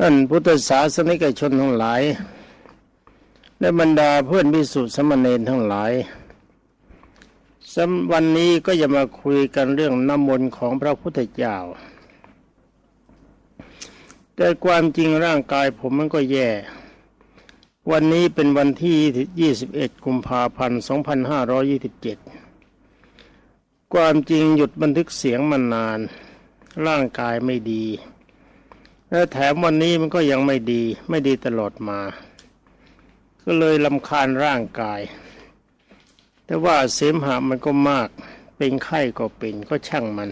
ท่านพุทธศาสนิกชนทั้งหลาย และบรรดาเพื่อนพิสุสมณเณรทั้งหลายสำวันนี้ก็จะมาคุยกันเรื่องน้ำมนต์ของพระพุทธเจ้า แต่ความจริงร่างกายผมมันก็แย่ วันนี้เป็นวันที่ 21 กุมภาพันธ์ 2527 ความจริงหยุดบันทึกเสียงมานาน ร่างกายไม่ดี และแถมวันนี้มันก็ยังไม่ดี ไม่ดีตลอดมา ก็เลยลำคาญร่างกาย แต่ว่าเสมหะมันก็มาก เป็นไข้ก็เป็นก็ช่างมัน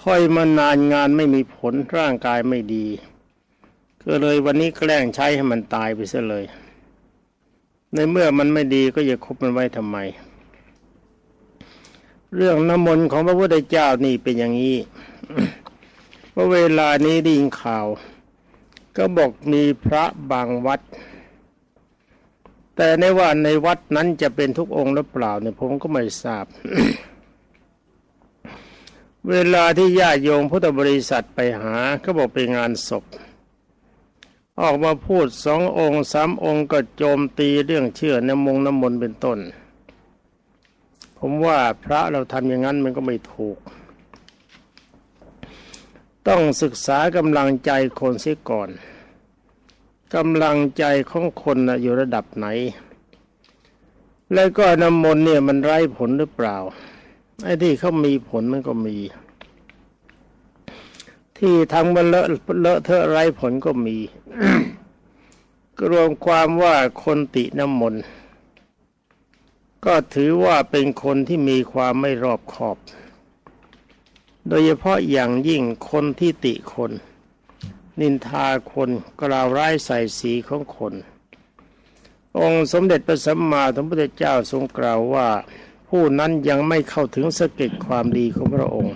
ค่อยมานานงานไม่มีผลร่างกายไม่ดี ก็เลยวันนี้แกล้งใช้ให้มันตายไปซะเลย ในเมื่อมันไม่ดีก็อย่าคบมันไว้ทำไม เรื่องน้ำมนต์ของพระพุทธเจ้านี่เป็นอย่างนี้ ว่าเวลานี้ได้ยินข่าว ก็บอกมีพระบางวัด แต่ในว่าในวัดนั้นจะเป็นทุกองค์หรือเปล่าเนี่ยผมก็ไม่ทราบ เวลาที่ญาติโยมพุทธบริษัทไปหา ก็บอกเป็นงานศพ ออกมาพูดสององค์สามองค์ก็โจมตีเรื่องเชื่อในมงน้ำมนต์เป็นต้น ผมว่าพระเราทำอย่างนั้นมันก็ไม่ถูก ต้องศึกษากำลังใจคนเสียก่อนกำลังใจของคนนะอยู่ระดับไหน แล้วก็น้ำมนต์เนี่ยมันไร้ผลหรือเปล่าไอ้ที่เขามีผลมันก็มี ที่ทางมันเลอะเลอะเทอะไร้ผลก็มีกรวมความว่าคนติน้ำมนต์ก็ถือว่าเป็นคนที่มีความไม่รอบคอบ โดยเฉพาะอย่างยิ่งคนที่ติคน นินทาคนกล่าวร้ายใส่สีของคน องค์สมเด็จพระสัมมาสัมพุทธเจ้าทรงกล่าวว่า ผู้นั้นยังไม่เข้าถึงสเก็ตความดีของพระองค์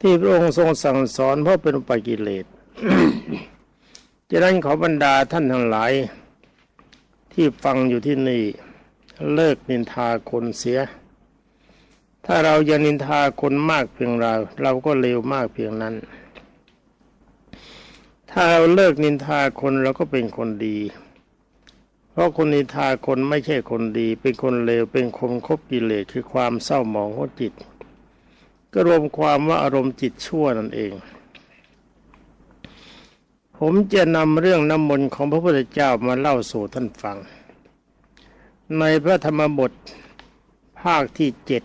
ที่พระองค์ทรงสั่งสอนเพราะเป็นปกิเลสฉะนั้นขอบรรดาท่านทั้งหลาย ที่ฟังอยู่ที่นี่ เลิกนินทาคนเสีย ถ้าเรายังนินทาคนมากเพียงเรา เราก็เลวมากเพียงนั้น ถ้าเราเลิกนินทาคนเราก็เป็นคนดี เพราะคนนินทาคนไม่ใช่คนดี เป็นคนเลวเป็นคนคบกิเลสคือความเศร้าหมองของจิต ก็รวมความว่าอารมณ์จิตชั่วนั่นเอง ผมจะนำเรื่องน้ำมนต์ของพระพุทธเจ้ามาเล่าสู่ท่านฟัง ในพระธรรมบทภาคที่เจ็ด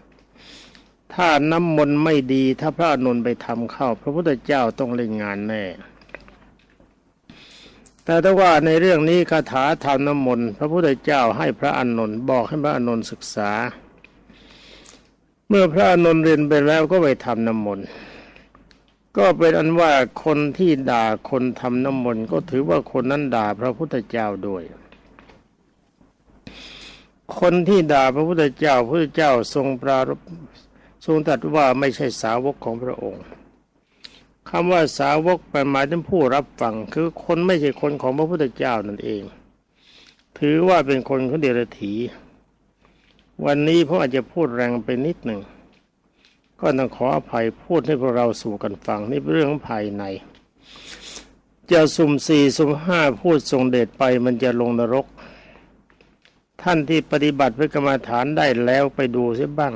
ถ้าน้ำมนต์ไม่ดีถ้าพระอานนท์ไปทำเข้า พระพุทธเจ้าต้องเล่นงานแน่ แต่ถ้าว่าในเรื่องนี้คาถาทำน้ำมนต์พระพุทธเจ้าให้พระอานนท์บอกให้พระอานนท์ศึกษา เมื่อพระอานนท์เรียนไปแล้วก็ไปทำน้ำมนต์ก็เป็นอันว่าคนที่ด่าคนทำน้ำมนต์ก็ถือว่าคนนั้นด่าพระพุทธเจ้าด้วยคนที่ด่าพระพุทธเจ้าพระพุทธเจ้าทรงปรารภ ทรงตรัสว่าไม่ใช่สาวกของพระองค์คำว่าสาวกหมายถึงผู้รับฟังคือคนไม่ใช่คนของพระพุทธเจ้านั่นเอง ถือว่าเป็นคนของเดรัจฉีวันนี้ผมอาจจะพูดแรงไปนิดหนึ่ง ก็ต้องขออภัยพูดให้พวกเราสู่กันฟังนี่เป็นเรื่องภายใน จะสุ่มสี่สุ่มห้าพูดทรงเดชไปมันจะลงนรก ท่านที่ปฏิบัติพระกรรมฐานได้แล้วไปดูเสียบ้าง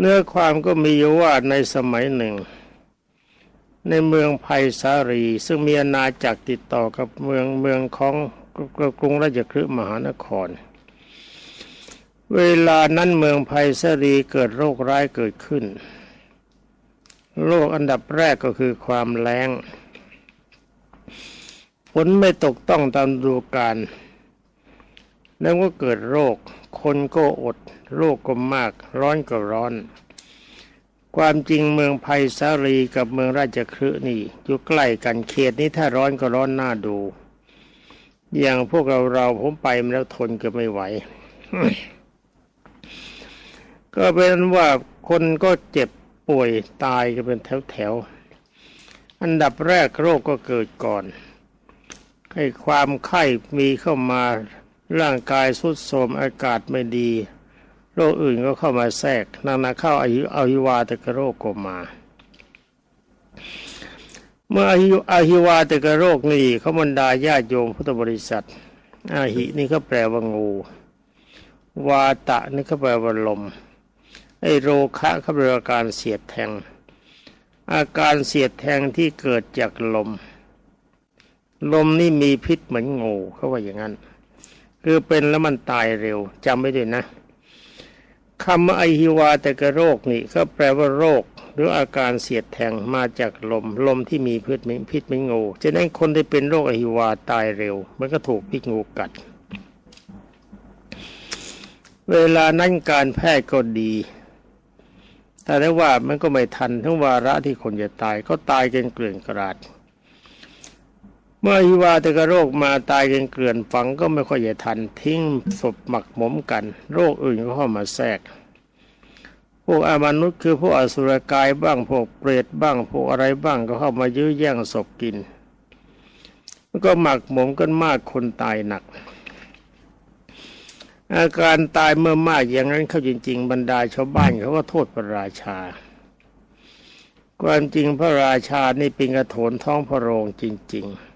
เนื้อความก็มีอยู่ว่าในสมัยหนึ่ง ในเมืองไผ่สารี ซึ่งมีอาณาจักรติดต่อกับเมืองเมืองของกรุงราชคฤห์มหานคร เวลานั้นเมืองไผ่สารีเกิดโรคร้ายเกิดขึ้น โรคอันดับแรกก็คือความแล้งฝนไม่ตกต้องตามฤดูกาลแล้วก็เกิดโรค คนก็อด โรคก็มาก ร้อนก็ร้อน ความจริงเมืองไผ่สาลีกับเมืองราชคฤห์นี่ อยู่ใกล้กันเขตนี้ถ้าร้อนก็ร้อนน้าดู อย่างพวกเราเราผมไปมาแล้วทนก็ไม่ไหว ก็เป็นว่าคนก็เจ็บป่วยตายกันเป็นแถวๆ อันดับแรกโรคก็เกิดก่อนให้ความไข้มีเข้ามาร่างกายสุดโทรมอากาศไม่ดี โรคอื่นก็เข้ามาแทรกนางนาเข้าอายุอาหิวาตกโรคก็มา เมื่ออาหิอาหิวาตกโรคนี่เขาบรรดาญาติโยมพุทธบริษัทอาหินี่ก็แปลว่างู วาตะนี่ก็แปลว่าลมไอโรคะเขาแปลว่าการเสียดแทง อาการเสียดแทงที่เกิดจากลม ลมนี่มีพิษเหมือนงูเขาว่าอย่างนั้น คือเป็นแล้วมันตายเร็วจำไว้ด้วยนะ คำว่าไอฮิวาแต่กระโรคนี่ก็แปลว่าโรค หรืออาการเสียดแทงมาจากลม ลมที่มีพิษพิษเหมือนงูฉะนั้นคนที่เป็นโรคไอฮิวาตายเร็ว มันก็ถูกพิษงูกัด เวลานั้นการแพทย์ก็ดี แต่ได้ว่ามันก็ไม่ทันทั้งวาระที่คนจะตายก็ตายกันเกลื่อนกราด มื่อฮิวาตกโรคมาตายกันเกลื่อนฝังก็ไม่ค่อยจะทันทิ้งศพหมักหมมกัน โรคอื่นก็เข้ามาแทรก พวกอามนุษย์คือพวกอสุรกายบ้างพวกเปรตบ้างพวกอะไรบ้างก็เข้ามายื้อแย่งศพกินมันก็หมักหมมกันมากคนตายหนัก อาการตายเมื่อมากอย่างนั้นเข้าจริง ๆ บรรดาชาวบ้านเขาก็โทษพระราชา ความจริงพระราชานี่เป็นกระโถนท้องพระโรงจริง ๆ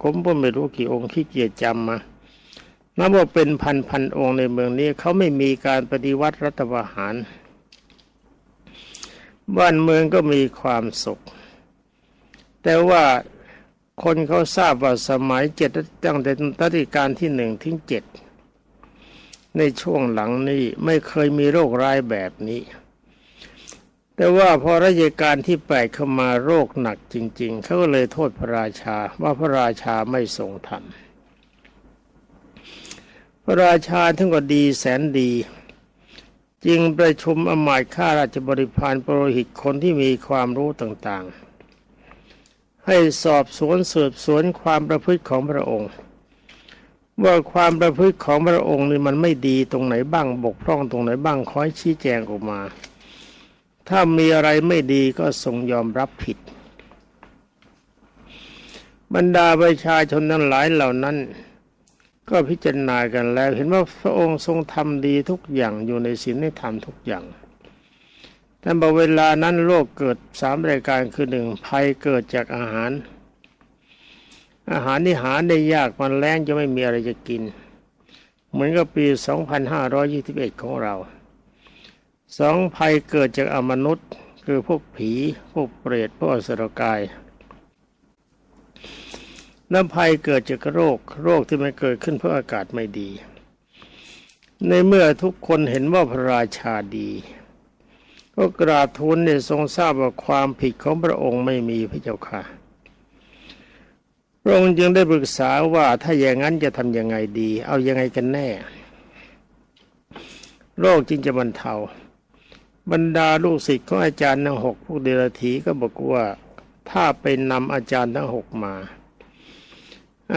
ผมก็ไม่รู้กี่องค์ขี้เกียจจำมานับว่าเป็นพันพันองค์ในเมืองนี้เขาไม่มีการปฏิวัติรัฐประหาร บ้านเมืองก็มีความสุข แต่ว่าคนเขาทราบว่าสมัยเจ็ดตั้งแต่รัชกาลที่หนึ่งถึงเจ็ดในช่วงหลังนี้ไม่เคยมีโรคร้ายแบบนี้ แต่ว่าพอรัชกาลที่แปดเข้ามาโรคหนักจริง ๆ เขาก็เลยโทษพระราชาว่าพระราชาไม่ทรงธรรมพระราชาทั้งก็ดีแสนดี จึงประชุมอมาตย์ข้าราชบริพารปรหิตคนที่มีความรู้ต่างๆ ให้สอบสวนสืบสวนความประพฤติของพระองค์ ว่าความประพฤติของพระองค์นี่มันไม่ดีตรงไหนบ้างบกพร่องตรงไหนบ้างคอยชี้แจงออกมา ถ้ามีอะไรไม่ดีก็ทรงยอมรับผิด บรรดาประชาชนนั้นหลายเหล่านั้น ก็พิจารณากันแล้ว เห็นว่าพระองค์ทรงทำดีทุกอย่างอยู่ในศีลในธรรมทุกอย่างแต่บเวลานั้นโรคเกิดสามรายการคือหนึ่งภัยเกิดจากอาหาร อาหารที่หาได้ยากมันแรงจะไม่มีอะไรจะกิน เหมือนกับปี 2521 ของเรา สองภัยเกิดจากอมนุษย์ คือพวกผีพวกเปรตพวกอสรกายน้ำภัยเกิดจากโรค โรคที่มันเกิดขึ้นเพราะอากาศไม่ดี ในเมื่อทุกคนเห็นว่าพระราชาดีก็กราบทูลในทรงทราบว่าความผิดของพระองค์ไม่มีพระเจ้าค่ะ พระองค์จึงได้ปรึกษาว่าถ้าอย่างนั้นจะทำยังไงดี เอายังไงกันแน่ โรคจึงจะบรรเทา บรรดาลูกศิษย์ของอาจารย์ทั้งหกพวกเดรธีก็บอกว่าถ้าไปนำอาจารย์ทั้งหกมา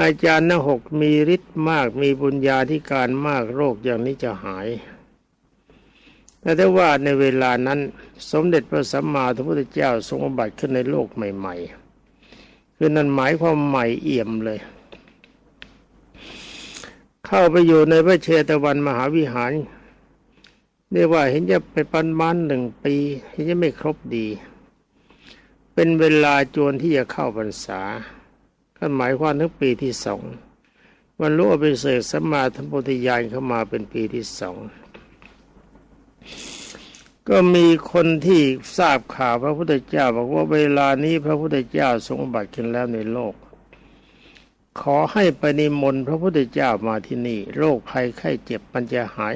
อาจารย์ทั้งหกมีฤทธิ์มากมีบุญญาธิการมากโรคอย่างนี้จะหาย แต่ได้ว่าในเวลานั้นสมเด็จพระสัมมาสัมพุทธเจ้าทรงบัติขึ้นในโลกใหม่ ๆ คือนั่นหมายความใหม่เอี่ยมเลย เข้าไปอยู่ในพระเชตวันมหาวิหาร เรียกว่าเห็นจะไปปันมันหนึ่งปีเห็นจะไม่ครบดี เป็นเวลาจวนที่จะเข้าพรรษาก็หมายความถึงปีที่สองวันรู้อภิเศษสัมมาทัมพุทธญาณเข้ามาเป็นปีที่สองก็มีคนที่ทราบข่าวพระพุทธเจ้า บอกว่าเวลานี้พระพุทธเจ้าทรงบัติขึ้นแล้วในโลก ขอให้ไปนิมนต์พระพุทธเจ้ามาที่นี่ โรคภัยไข้เจ็บมันจะหาย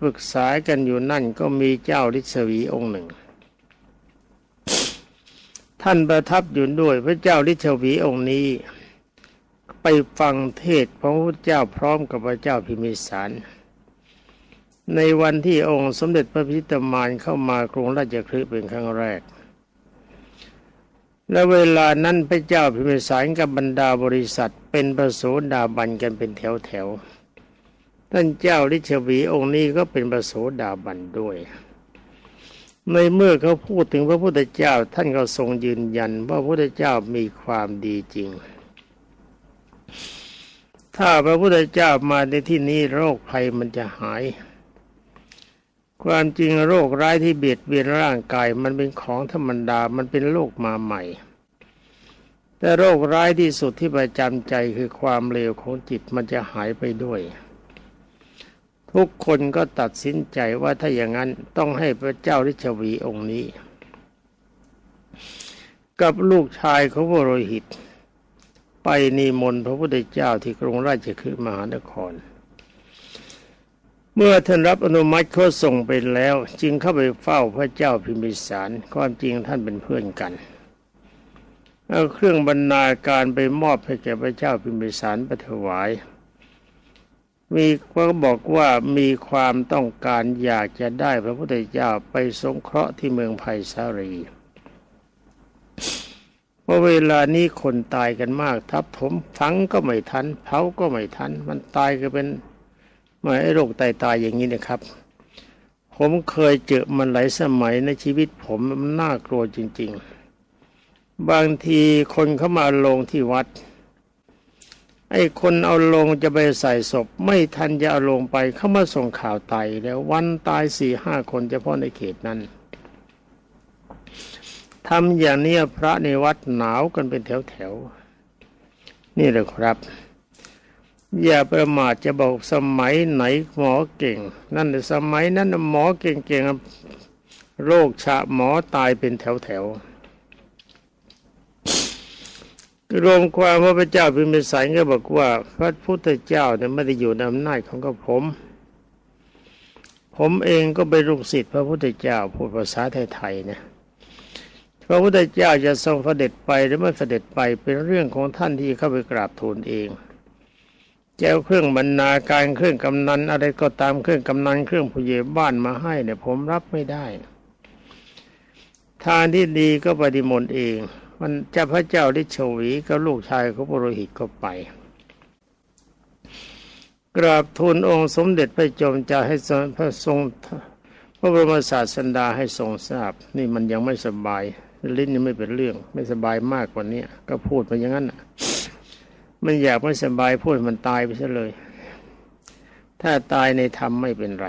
ปรึกษากันอยู่นั่นก็มีเจ้าฤทธวีองค์หนึ่ง ท่านประทับอยู่ด้วยพระเจ้าฤทธวีองค์นี้ ไปฟังเทศพระพุทธเจ้าพร้อมกับพระเจ้าพิมิสารในวันที่องค์สมเด็จพระพิตามานเข้ามากรุงราชคฤห์เป็นครั้งแรก และเวลานั้นพระเจ้าพิมิสารกับบรรดาบริษัทเป็นประโสดาบันกันเป็นแถวแถว ท่านเจ้าลิชวีองค์นี้ก็เป็นประโสดาบันด้วย ในเมื่อเขาพูดถึงพระพุทธเจ้าท่านก็ทรงยืนยันว่าพระพุทธเจ้ามีความดีจริง ถ้าพระพุทธเจ้ามาในที่นี้โรคภัยมันจะหาย ความจริงโรคร้ายที่เบียดเบียนร่างกายมันเป็นของธรรมดา มันเป็นโรคมาใหม่ แต่โรคร้ายที่สุดที่ประจำใจคือความเลวของจิตมันจะหายไปด้วย ทุกคนก็ตัดสินใจว่าถ้าอย่างนั้นต้องให้พระเจ้าริชวีองค์นี้ กับลูกชายของวโรหิต ไปนิมนต์พระพุทธเจ้าที่กรุงราชคฤห์มหานคร เมื่อท่านรับอนุมัติเขาส่งไปแล้ว จึงเข้าไปเฝ้าพระเจ้าพิมพิสารความจริงท่านเป็นเพื่อนกันเอาเครื่องบรรณาการไปมอบให้แก่พระเจ้าพิมพิสารปถวาย มีก็บอกว่ามีความต้องการอยากจะได้พระพุทธเจ้าไปสงเคราะห์ที่เมืองไผ่สารีเพราะเวลานี้คนตายกันมาก ทับถมฝังก็ไม่ทันเผาก็ไม่ทัน มันตายก็เป็นมาไอ้โรคตายตายอย่างนี้นะครับ ผมเคยเจอมันหลายสมัยในชีวิตผมมันน่ากลัวจริง ๆ บางทีคนเข้ามาลงที่วัด ไอ้คนเอาลงจะไปใส่ศพ ไม่ทันจะเอาลงไปเข้ามาส่งข่าวตายแล้ววันตายสี่ห้าคนเฉพาะในเขตนั้นทำอย่างนี้พระในวัดหนาวกันเป็นแถวๆนี่แหละครับ อย่าประมาทจะบอกสมัยไหนหมอเก่ง นั่นสมัยนั้นหมอเก่งๆโรคชะหมอตายเป็นแถวๆ รวมความว่าพระเจ้าพิมพิสารก็บอกว่า พระพุทธเจ้าเนี่ยไม่ได้อยู่ในอำนาจของกผม ผมเองก็เป็นลูกศิษย์พระพุทธเจ้าพูดภาษาไทยๆนะพระพุทธเจ้าจะทรงเสด็จไปหรือไม่เสด็จไปเป็นเรื่องของท่านที่เข้าไปกราบทูลเองแจ้วเครื่องบรรณาการเครื่องกำนันอะไรก็ตามเครื่องกำนันเครื่องผู้ใหญ่บ้านมาให้เนี่ยผมรับไม่ได้ ทานที่ดีก็ปฏิมนต์เอง มันเจะพระเจ้าดิชวีกับลูกชายของพระโรหิตก็ไป กราบทูลองค์สมเด็จพระจอมเจ้าให้พระทรงพระบรมศาสดาให้ทรงทราบ นี่มันยังไม่สบาย ลิ้นยังไม่เป็นเรื่อง ไม่สบายมากกว่านี้ก็พูดไปอย่างนั้นมันอยากไม่สบายพูดมันตายไปซะเลย ถ้าตายในธรรมไม่เป็นไร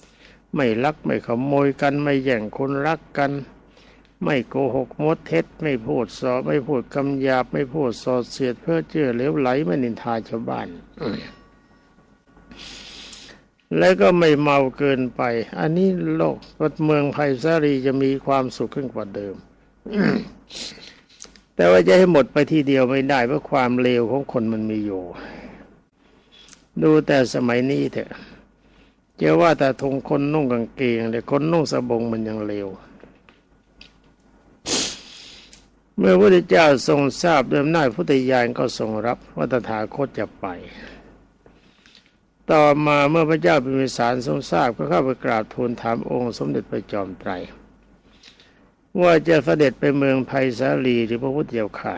ไม่ลักไม่ขโมยกันไม่แย่งคนรักกัน ไม่โกหกมดเท็จไม่พูดสอไม่พูดคำหยาบไม่พูดสอดเสียดเพื่อเจือเหลวไหลไม่นินทาชาวบ้านแล้วก็ไม่เมาเกินไป อันนี้โลกเมืองไผ่สารีจะมีความสุขขึ้นกว่าเดิม แต่ว่าจะให้หมดไปทีเดียวไม่ได้เพราะความเลวของคนมันมีอยู่ ดูแต่สมัยนี้เถอะ เจ้าว่าแต่ทงคนนุ่งกางเกงแต่คนนุ่งสบงมันยังเลวเมื่อพระพุทธเจ้าทรงทราบด้วยอำนาพุทธญาณก็ทรงรับว่าตถาคตจะไป ต่อมาเมื่อพระเจ้าพิมิสารทรงทราบก็เข้าไปกราบทูลถามองค์สมเด็จพระจอมไตร ว่าจะเสด็จไปเมืองไผ่สาลีหรือพระพุทธเจ้าค่ะ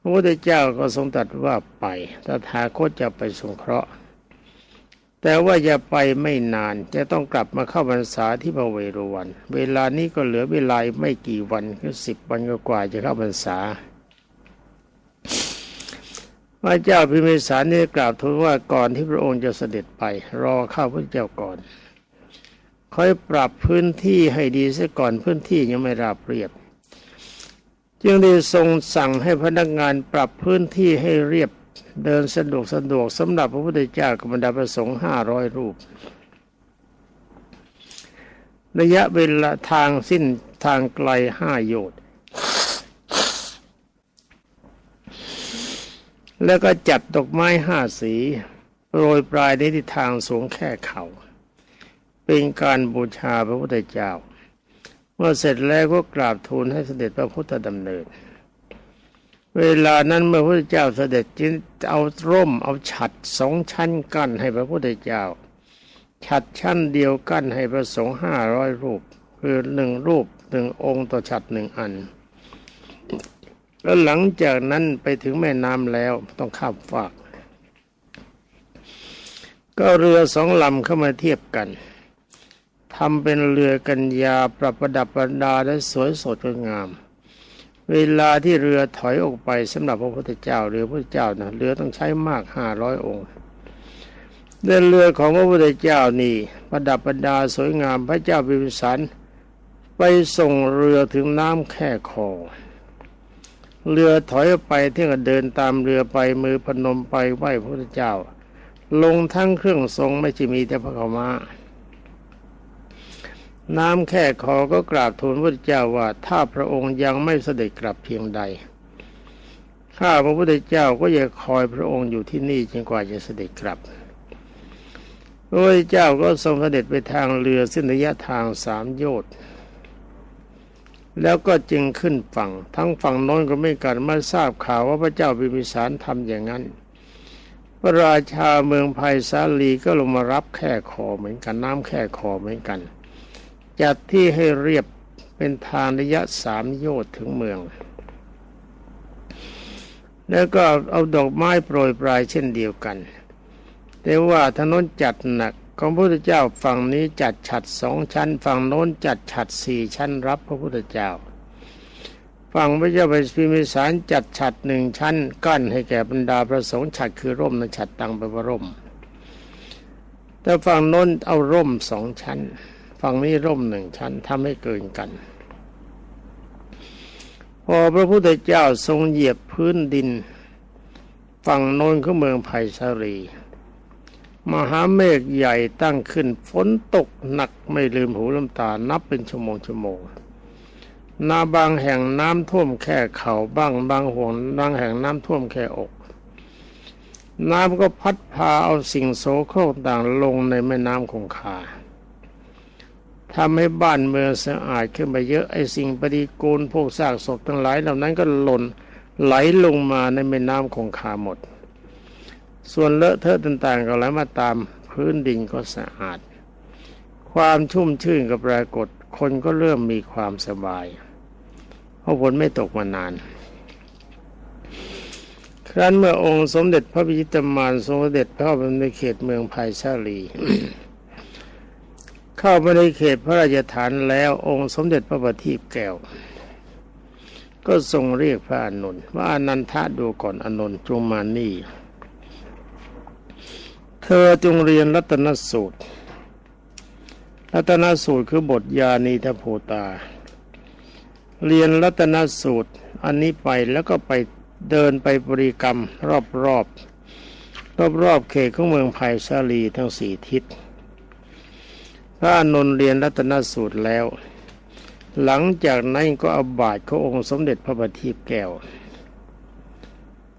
พระพุทธเจ้าก็ทรงตรัสว่าไปตถาคตจะไปสงเคราะห์ แต่ว่าอย่าไปไม่นานจะต้องกลับมาเข้าพรรษาที่พระเวรวัน เวลานี้ก็เหลือเวลาไม่กี่วันคือสิบวันกว่าจะเข้าพรรษาพระเจ้าพิมพิสารนี่กราบทูลว่าก่อนที่พระองค์จะเสด็จไป รอข้าพระเจ้าก่อนคอยปรับพื้นที่ให้ดีเสียก่อนพื้นที่ยังไม่ราบเรียบ จึงได้ทรงสั่งให้พนักงานปรับพื้นที่ให้เรียบ เดินสะดวกสะดวกสำหรับพระพุทธเจ้ากับบรรดาประสงค์ห้าร้อยรูป ระยะเวลาทางสิ้นทางไกลห้าโยชน์แล้วก็จัดดอกไม้ห้าสีโปรยปลายในทิศทางสูงแค่เขา่า เป็นการบูชาพระพุทธเจ้า เมื่อเสร็จแล้วก็กราบทูลให้เสด็จพระพุทธดำเนิน เวลานั้นเมื่อพระพุทธเจ้าเสด็จจึงเอาร่มเอาฉัดสองชั้นกั้นให้พระพุทธเจ้า ฉัดชั้นเดียวกั้นให้พระสงฆ์ห้าร้อยรูป คือหนึ่งรูปหนึ่งองค์ต่อฉัดหนึ่งอัน แล้วหลังจากนั้นไปถึงแม่น้ำแล้วต้องข้ามฟาก ก็เรือสองลำเข้ามาเทียบกันทำเป็นเรือกัญญาปรับประดับประดาและสวยสดงดงาม เวลาที่เรือถอยออกไปสำหรับพระพุทธเจ้าเรือพระเจ้านะเรือต้องใช้มากห้าร้อยองค์เดินเรือของพระพุทธเจ้านี่ประดับประดาสวยงามพระเจ้าพิมพิสารไปส่งเรือถึงน้ำแค่คอเรือถอยไปเที่ยงเดินตามเรือไปมือพนมไปไหว้พระพุทธเจ้า ลงทั้งเครื่องทรงไม่ใช่มีแต่พระขาวมา น้ำแค่คอก็กราบทูลพระเจ้าว่าถ้าพระองค์ยังไม่เสด็จกลับเพียงใด ข้าพระพุทธเจ้าก็จะคอยพระองค์อยู่ที่นี่จนกว่าจะเสด็จกลับพระพุทธเจ้าก็ทรงเสด็จไปทางเรือสิ้นระยะทางสามโยชน์แล้วก็จึงขึ้นฝั่ง ทั้งฝั่งโน้นก็ไม่กันมื่ทราบข่าวว่าพระเจ้าพิมิสารทำอย่างนั้น พระราชาเมืองไผ่สาลีก็ลงมารับแค่คอเหมือนกันน้ำแค่คอเหมือนกัน จัดที่ให้เรียบเป็นทางระยะสามโยชน์ถึงเมือง แล้วก็เอาดอกไม้โปรยปลายเช่นเดียวกัน แต่ว่าถนนจัดหนักของพระพุทธเจ้าฝั่งนี้จัดฉัดสองชั้น ฝั่งโน้นจัดฉัดสี่ชั้นรับพระพุทธเจ้า ฝั่งพระเจ้าไปพิมิสารจัดฉัดหนึ่งชั้น กั้นให้แก่บรรดาพระสงฆ์ฉัดคือร่มในฉัดตังไปว่าร่ม แต่ฝั่งโน้นเอาร่มสองชั้น ฝั่งนี้ร่มหนึ่งชั้นทำให้เกินกัน พอพระพุทธเจ้าทรงเหยียบพื้นดิน ฝั่งโน้นของเมืองไผ่สารี มหาเมฆใหญ่ตั้งขึ้นฝนตกหนักไม่ลืมหูลืมตานับเป็นชั่วโมงชั่วโมงนาบางแห่งน้ำท่วมแค่เข่าบ้างบางห่วงบางแห่งน้ำท่วมแค่อก น้ำก็พัดพาเอาสิ่งโสโครกต่างลงในแม่น้ำคงคา ทำให้บ้านเมืองสะอาดขึ้นไปเยอะไอ้สิ่งปฏิกูลพวกซากศพทั้งหลายเหล่านั้นก็หล่นไหลลงมาในแม่น้ำคงคาหมด ส่วนเลอะเทอะต่างๆก็ไหลมาตามพื้นดินก็สะอาด ความชุ่มชื่นกับปรากฏ คนก็เริ่มมีความสบาย เพราะฝนไม่ตกมานาน ครั้นเมื่อองค์สมเด็จพระพิจิตรมารทรงเสด็จเข้าไปในเขตเมืองภัยชาลี เข้าไปในเขตพระราชฐานแล้วองค์สมเด็จพระบัณฑิตแก้ว ก็ทรงเรียกพระอานนว่าอนันทะดูก่อนอานนจงมานี่ เธอจงเรียนรัตนสูตร รัตนสูตรคือบทยานีทโพตา เรียนรัตนสูตรอันนี้ไปแล้วก็ไปเดินไปบริกรรมรอบรอบรอบรอบๆเขตของเมืองภัยชาลีทั้งสี่ทิศ ระอนนท์เรียนรัตนสูตรแล้ว หลังจากนั้นก็เอาบาทขององค์สมเด็จพระบัณฑิตแก้ว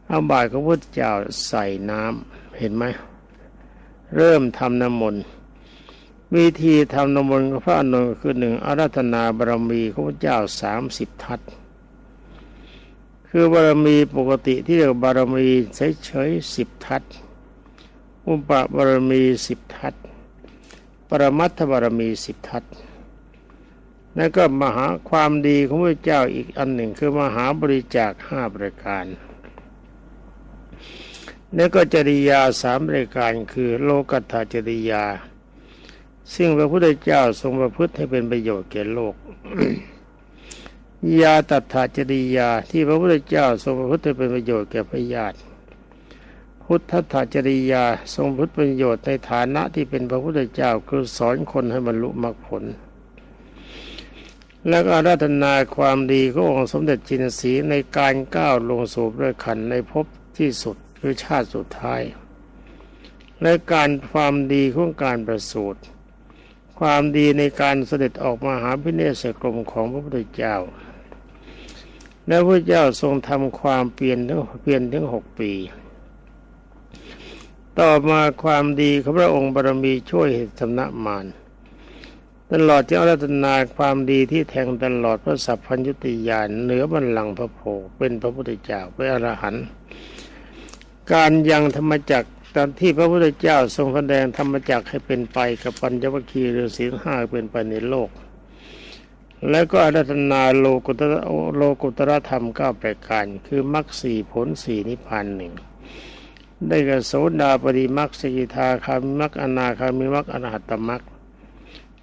เอาบาทของพระเจ้าใส่น้ำเห็นไหมเริ่มทำน้ำมนต์วิธีทำน้ำมนต์ของพระอนนท์คือหนึ่งอาราธนาบารมีของพระเจ้าสามสิบทัศคือบารมีปกติที่เรียกบารมีเฉยๆสิบทัศอุปบารมีสิบทัศ รมัตถบารมีสิบทัศแล้วก็มหาความดีของพระเจ้าอีกอันหนึ่งคือมหาบริจาคห้าประการ แล้วก็จริยาสามรายการคือโลกัตถจริยา ซึ่งพระพุทธเจ้าทรงประพฤติให้เป็นประโยชน์แก่โลก ยาตัตถจริยาที่พระพุทธเจ้าทรงประพฤติให้เป็นประโยชน์แก่พระญาติ พุทธถจริยาทรงพุทธประโยชน์ในฐานะที่เป็นพระพุทธเจ้าคือสอนคนให้บรรลุมรรคผล และก็อาราธนาความดีขององค์สมเด็จจินสีในการก้าวลงสู่พระขันในภพที่สุดคือชาติสุดท้าย และการความดีของการประสูติความดีในการเสด็จออกมาหาพิเนศกรมของพระพุทธเจ้า และพระเจ้าทรงทำความเปลี่ยนทั้งเปลี่ยนถึงหกปี ต่อมาความดีของพระองค์บารมีช่วยเหตุสำนักมารตลอดที่อารัตนาความดีที่แทงตลอดพระสัพพัญญุติยานเหนือบัลลังก์พระโพเป็นพระพุทธเจ้าเป็นอรหันต์การยังธรรมจักรตอนที่พระพุทธเจ้าทรงแสดงธรรมจักรให้เป็นไปกับปัญจวัคคีย์หรือศีลห้าเป็นไปในโลก แล้วก็อารัตนาโลกุตระโลกุตระธรรมเก้าประการคือมรรคสี่ผลสี่นิพพานหนึ่ง ได้กับโสดาปฏิมรรคสกิทาคามิมรรคอนาคามิมรรคอรหัตตมรรค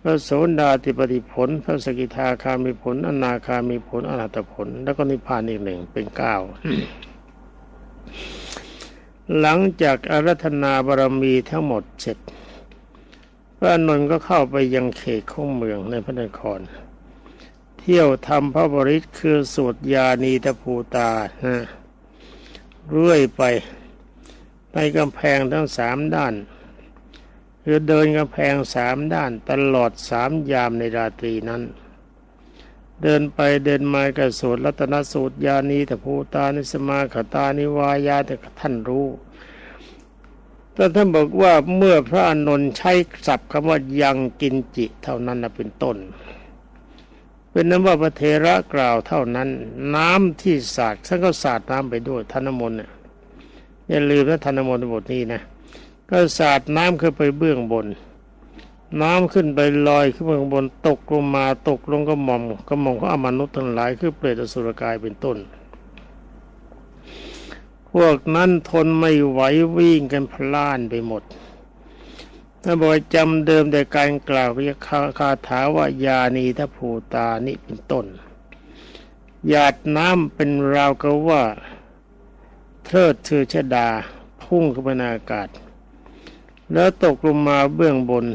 พระโสดาติปฏิผล พระสกิทาคามิผล อนาคามิผลอรหัตผล แล้วก็นิพพานอีกหนึ่งเป็นเก้าหลังจากอารัธนาบารมีทั้งหมดเสร็จพระนนท์ก็เข้าไปยังเขตของเมืองในพระนคร เที่ยวทำพระบริตคือสวดยานีตภูตานะเรื่อยไป ในกำแพงทั้งสามด้านคือเดินกำแพงสามด้านตลอดสามยามในราตรีนั้น เดินไปเดินมากระสวดรัตนสูตรยานีตภูตานิสมาขตานิวายาแต่ท่านรู้แต่ท่านบอกว่าเมื่อพระอานนท์ใช้ศัพท์คำว่ายังกินจิเท่านั้นนะเป็นต้น เป็นนั้นว่าพระเทระกล่าวเท่านั้น น้ำที่สาดท่านก็สาดน้ำไปด้วยธนมนต์เนี่ย อย่าลืมนะธนมนต์บทนี้นะก็สาดน้ำขึ้นไปเบื้องบน น้ำขึ้นไปลอยขึ้นไปข้างบนตกลงมาตกลงกระหม่อมกระหม่อมของอมนุษย์ทั้งหลายคือเปรตอสุรกายเป็นต้น พวกนั้นทนไม่ไหววิ่งกันพล่านไปหมดถ้าบอกจำเดิมแต่การกล่าววิคาคาถาว่ายานีทภูตานี่เป็นต้นหยาดน้ำเป็นราวกับว่า เทิดเทือชดาพุ่งขึ้นไปในอากาศ แล้วตกลงมาเบื้องบน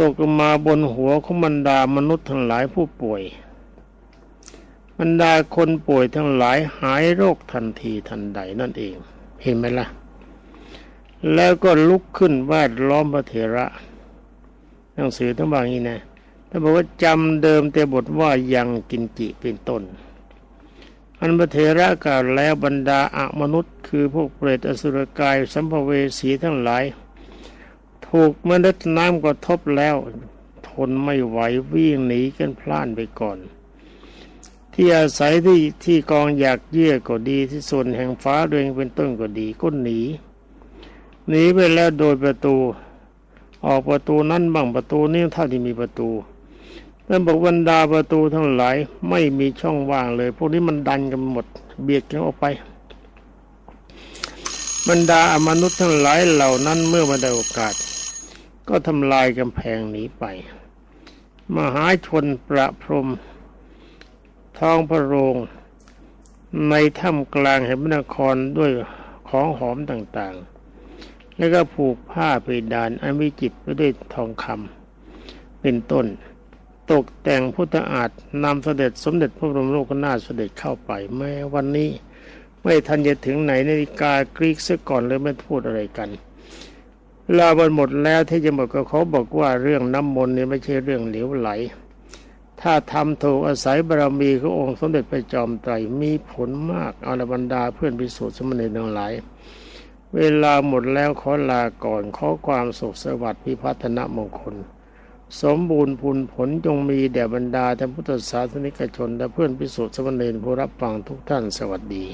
ตกลงมาบนหัวของบรรดามนุษย์ทั้งหลายผู้ป่วย บรรดาคนป่วยทั้งหลายหายโรคทันทีทันใดนั่นเอง เห็นไหมล่ะ แล้วก็ลุกขึ้นวาดล้อมพระเถระหนังสือทั้งบางนี้นะถ้าบอกว่าจำเดิมแต่บทว่ายังกินจิเป็นต้น อันพระเถระกล่าวแล้วบรรดาอมนุษย์คือพวกเปรตอสุรกายสัมภเวสีทั้งหลาย ถูกเมล็ดน้ำกระทบแล้ว ทนไม่ไหววิ่งหนีกันพล่านไปก่อน ที่อาศัยที่ที่กองอยากเยื่อก็ดีที่ส่วนแห่งฟ้าเรืองเป็นต้นก็ดีก็หนีหนีไปแล้วโดยประตู ออกประตูนั้นบ้างประตูนี้เท่าที่มีประตู ท่านบอกบรรดาประตูทั้งหลายไม่มีช่องว่างเลย พวกนี้มันดันกันหมด เบียดกันออกไป บรรดาอมนุษย์ทั้งหลายเหล่านั้นเมื่อมาได้โอกาส ก็ทำลายกำแพงหนีไป มหาชนประพรมท้องพระโรงในถ้ำกลางแห่งพระนครด้วยของหอมต่างๆ แล้วก็ผูกผ้าไปดานอันวิจิตรไปด้วยทองคำเป็นต้น ตกแต่งพุทธอาฏนำเสด็จสมเด็จพระบรมโลกนาถเสด็จเข้าไปแม้วันนี้ไม่ทันจะถึงไหนนาฬิกากรีกซะก่อนเลยไม่พูดอะไรกันลาบนหมดแล้วที่จะหมดก็เขาบอกว่าเรื่องน้ำมนต์นี่ไม่ใช่เรื่องเหลวไหล ถ้าทำถูกอาศัยบารมีขององค์สมเด็จพระจอมไตรมีผลมากอาละบรรดาเพื่อนพิสูจน์สมณีทั้งหลาย เวลาหมดแล้วขอลาก่อนขอความสุขสวัสดิ์พิพัฒนมงคล สมบูรณ์ผลผลจงมีแด่บรรดาท่านพุทธศาสนิกชน และเพื่อนพิสุทธิ์สมณีผู้รับฟังทุกท่านสวัสดี